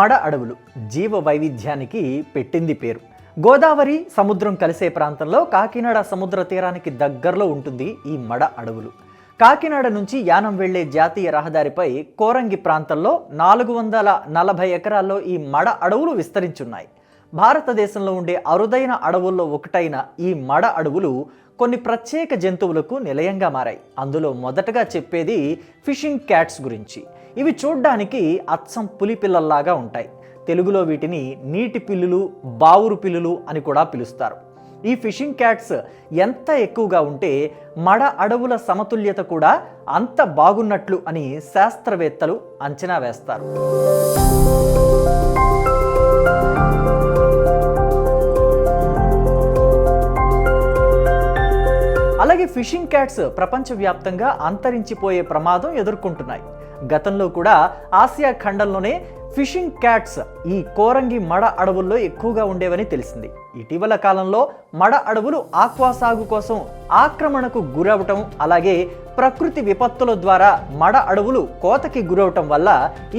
మడ అడవులు జీవ వైవిధ్యానికి పెట్టింది పేరు. గోదావరి సముద్రం కలిసే ప్రాంతంలో కాకినాడ సముద్ర తీరానికి దగ్గరలో ఉంటుంది ఈ మడ అడవులు. కాకినాడ నుంచి యానం వెళ్ళే జాతీయ రహదారిపై కోరంగి ప్రాంతంలో నాలుగు వందల నలభై ఎకరాల్లో ఈ మడ అడవులు విస్తరించున్నాయి. భారతదేశంలో ఉండే అరుదైన అడవుల్లో ఒకటైన ఈ మడ అడవులు కొన్ని ప్రత్యేక జంతువులకు నిలయంగా మారాయి. అందులో మొదటగా చెప్పేది ఫిషింగ్ క్యాట్స్ గురించి. ఇవి చూడ్డానికి అచ్చం పులి పిల్లల్లాగా ఉంటాయి. తెలుగులో వీటిని నీటి పిల్లులు బావురు పిల్లులు అని కూడా పిలుస్తారు. ఈ ఫిషింగ్ క్యాట్స్ ఎంత ఎక్కువగా ఉంటే మడ అడవుల సమతుల్యత కూడా అంత బాగున్నట్లు అని శాస్త్రవేత్తలు అంచనా వేస్తారు. అలాగే ఫిషింగ్ క్యాట్స్ ప్రపంచవ్యాప్తంగా అంతరించిపోయే ప్రమాదం ఎదుర్కొంటున్నాయి. గతంలో కూడా ఆసియా ఖండంలోనే ఫిషింగ్ క్యాట్స్ ఈ కోరంగి మడ అడవుల్లో ఎక్కువగా ఉండేవని తెలిసింది. ఇటీవల కాలంలో మడ అడవులు ఆక్వా సాగు కోసం ఆక్రమణకు గురవటం అలాగే ప్రకృతి విపత్తుల ద్వారా మడ అడవులు కోతకి గురవటం వల్ల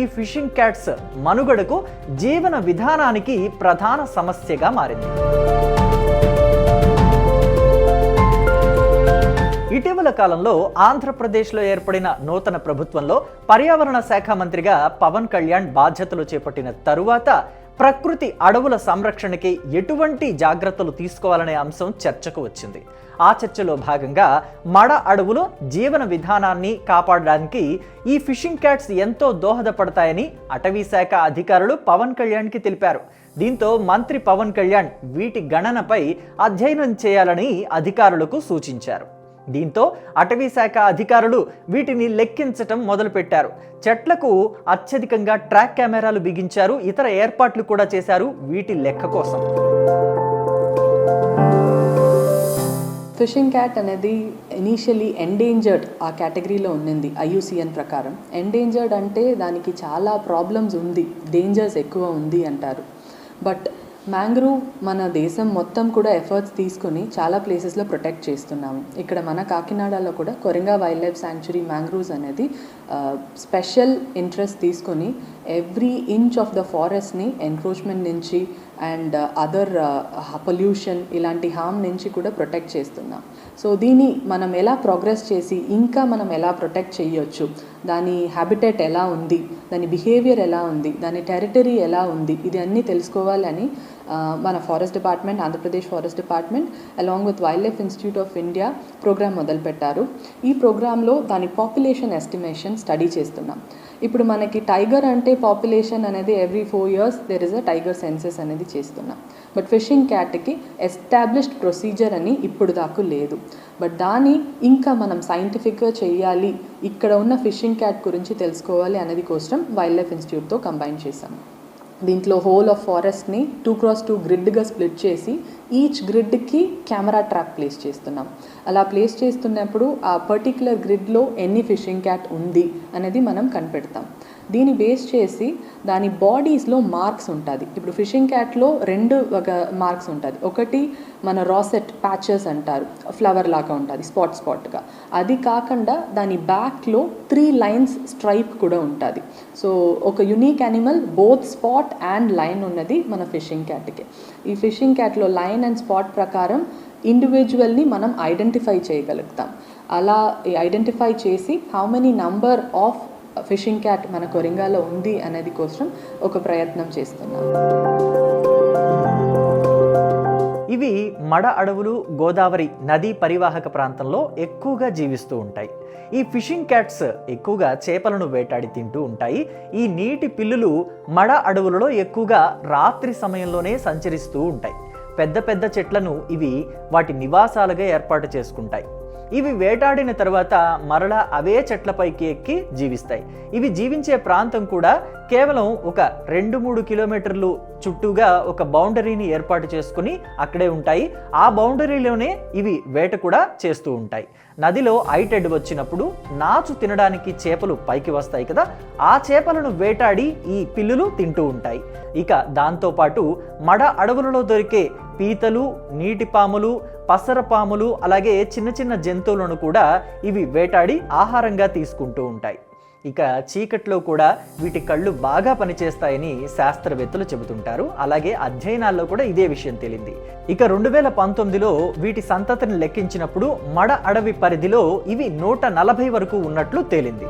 ఈ ఫిషింగ్ క్యాట్స్ మనుగడకు జీవన విధానానికి ప్రధాన సమస్యగా మారింది. ఇటీవల కాలంలో ఆంధ్రప్రదేశ్లో ఏర్పడిన నూతన ప్రభుత్వంలో పర్యావరణ శాఖ మంత్రిగా పవన్ కళ్యాణ్ బాధ్యతలు చేపట్టిన తరువాత ప్రకృతి అడవుల సంరక్షణకి ఎటువంటి జాగ్రత్తలు తీసుకోవాలనే అంశం చర్చకు వచ్చింది. ఆ చర్చలో భాగంగా మడ అడవులు జీవన విధానాన్ని కాపాడడానికి ఈ ఫిషింగ్ క్యాట్స్ ఎంతో దోహదపడతాయని అటవీ శాఖ అధికారులు పవన్ కళ్యాణ్కి తెలిపారు. దీంతో మంత్రి పవన్ కళ్యాణ్ వీటి గణనపై అధ్యయనం చేయాలని అధికారులకు సూచించారు. దీంతో అటవీ శాఖ అధికారులు వీటిని లెక్కించటం మొదలుపెట్టారు. చెట్లకు అత్యధికంగా ట్రాక్ కెమెరాలు బిగించారు. ఇతర ఏర్పాట్లు కూడా చేశారు వీటి లెక్క కోసం. ఫిషింగ్ క్యాట్ అనేది ఇనీషియలీ ఎండేంజర్డ్ ఆ కేటగిరీలో ఉండింది ఐయుసిఎన్ ప్రకారం. ఎండేంజర్డ్ అంటే దానికి చాలా ప్రాబ్లమ్స్ ఉంది డేంజర్స్ ఎక్కువ ఉంది అంటారు. బట్ మ్యాంగ్రూవ్ మన దేశం మొత్తం కూడా ఎఫర్ట్స్ తీసుకుని చాలా ప్లేసెస్లో ప్రొటెక్ట్ చేస్తున్నాము. ఇక్కడ మన కాకినాడలో కూడా Coringa wild life sanctuary mangroves అనేది స్పెషల్ ఇంట్రెస్ట్ తీసుకొని ఎవ్రీ ఇంచ్ ఆఫ్ ద ఫారెస్ట్ని ఎన్క్రోచ్మెంట్ నుంచి అండ్ అదర్ పొల్యూషన్ ఇలాంటి హామ్ నుంచి కూడా ప్రొటెక్ట్ చేస్తున్నాం. సో దీన్ని మనం ఎలా ప్రోగ్రెస్ చేసి ఇంకా మనం ఎలా ప్రొటెక్ట్ చేయొచ్చు? దాని హ్యాబిటెట్ ఎలా ఉంది దాని బిహేవియర్ ఎలా ఉంది దాని టెరిటరీ ఎలా ఉంది ఇది అన్నీ తెలుసుకోవాలని మన forest department Andhra Pradesh forest department along with wild life institute of India programme మొదలుపెట్టారు. ఈ ప్రోగ్రాంలో దాని పాపులేషన్ ఎస్టిమేషన్ స్టడీ చేస్తున్నాం. ఇప్పుడు మనకి టైగర్ అంటే పాపులేషన్ అనేది every four years there is a tiger census అనేది చేస్తున్నాం. బట్ ఫిషింగ్ క్యాట్కి ఎస్టాబ్లిష్డ్ ప్రొసీజర్ అని ఇప్పుడు దాకా లేదు. బట్ దాన్ని ఇంకా మనం సైంటిఫిక్గా చేయాలి ఇక్కడ ఉన్న ఫిషింగ్ క్యాట్ గురించి తెలుసుకోవాలి అనేది కోసం వైల్డ్ లైఫ్ ఇన్స్టిట్యూట్తో కంబైన్ చేశాము. దీంట్లో హోల్ ఆఫ్ ఫారెస్ట్ని టూ క్రాస్ టూ గ్రిడ్గా స్ప్లిట్ చేసి ఈచ్ గ్రిడ్కి కెమెరా ట్రాప్ ప్లేస్ చేస్తున్నాం. అలా ప్లేస్ చేస్తున్నప్పుడు ఆ పర్టికులర్ గ్రిడ్లో ఎన్ని ఫిషింగ్ క్యాట్ ఉంది అనేది మనం కనిపెడతాం. దీన్ని బేస్ చేసి దాని బాడీస్లో మార్క్స్ ఉంటుంది. ఇప్పుడు ఫిషింగ్ క్యాట్లో రెండు ఒక మార్క్స్ ఉంటుంది. ఒకటి మన రాసెట్ ప్యాచెస్ అంటారు. ఫ్లవర్ లాగా ఉంటుంది స్పాట్ స్పాట్గా అది కాకుండా దాని బ్యాక్లో త్రీ లైన్స్ స్ట్రైప్ కూడా ఉంటుంది. సో ఒక unique animal both spot and line ఉన్నది మన ఫిషింగ్ క్యాట్కి ఈ ఫిషింగ్ క్యాట్లో లైన్ అండ్ స్పాట్ ప్రకారం ఇండివిజువల్ని మనం ఐడెంటిఫై చేయగలుగుతాం. అలా ఐడెంటిఫై చేసి how many number of fishing cat మన కొరింగాలో ఉంది అనేది కోసం ఒక ప్రయత్నం చేస్తున్నాం. ఇవి మడ అడవులు గోదావరి నదీ పరివాహక ప్రాంతంలో ఎక్కువగా జీవిస్తూ ఉంటాయి. ఈ ఫిషింగ్ క్యాట్స్ ఎక్కువగా చేపలను వేటాడి తింటూ ఉంటాయి. ఈ నీటి పిల్లులు మడ అడవులలో ఎక్కువగా రాత్రి సమయంలోనే సంచరిస్తూ ఉంటాయి. పెద్ద పెద్ద చెట్లను ఇవి వాటి నివాసాలుగా ఏర్పాటు చేసుకుంటాయి. ఇవి వేటాడిన తర్వాత మరలా అవే చెట్లపైకి ఎక్కి జీవిస్తాయి. ఇవి జీవించే ప్రాంతం కూడా కేవలం ఒక రెండు మూడు కిలోమీటర్లు చుట్టూగా ఒక బౌండరీని ఏర్పాటు చేసుకుని అక్కడే ఉంటాయి. ఆ బౌండరీలోనే ఇవి వేట కూడా చేస్తూ ఉంటాయి. నదిలో ఐటెడ్ వచ్చినప్పుడు నాచు తినడానికి చేపలు పైకి వస్తాయి కదా ఆ చేపలను వేటాడి ఈ పిల్లులు తింటూ ఉంటాయి. ఇక దాంతోపాటు మడ అడవులలో దొరికే పీతలు నీటి పాములు పసర పాములు అలాగే చిన్న చిన్న జంతువులను కూడా ఇవి వేటాడి ఆహారంగా తీసుకుంటూ ఉంటాయి. ఇక చీకట్లో కూడా వీటి కళ్ళు బాగా పనిచేస్తాయని శాస్త్రవేత్తలు చెబుతుంటారు. అలాగే అధ్యయనాల్లో కూడా ఇదే విషయం తేలింది. ఇక రెండు వేల పంతొమ్మిదిలో వీటి సంతతిని లెక్కించినప్పుడు మడ అడవి పరిధిలో ఇవి నూట నలభై వరకు ఉన్నట్లు తేలింది.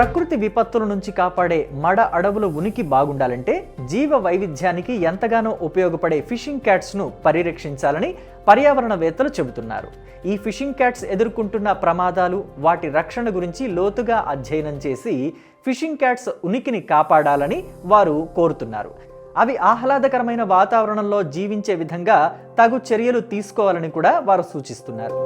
ప్రకృతి విపత్తుల నుంచి కాపాడే మడ అడవుల ఉనికి బాగుండాలంటే జీవ వైవిధ్యానికి ఎంతగానో ఉపయోగపడే ఫిషింగ్ క్యాట్స్ను పరిరక్షించాలని పర్యావరణవేత్తలు చెబుతున్నారు. ఈ ఫిషింగ్ క్యాట్స్ ఎదుర్కొంటున్న ప్రమాదాలు వాటి రక్షణ గురించి లోతుగా అధ్యయనం చేసి ఫిషింగ్ క్యాట్స్ ఉనికిని కాపాడాలని వారు కోరుతున్నారు. అవి ఆహ్లాదకరమైన వాతావరణంలో జీవించే విధంగా తగు చర్యలు తీసుకోవాలని కూడా వారు సూచిస్తున్నారు.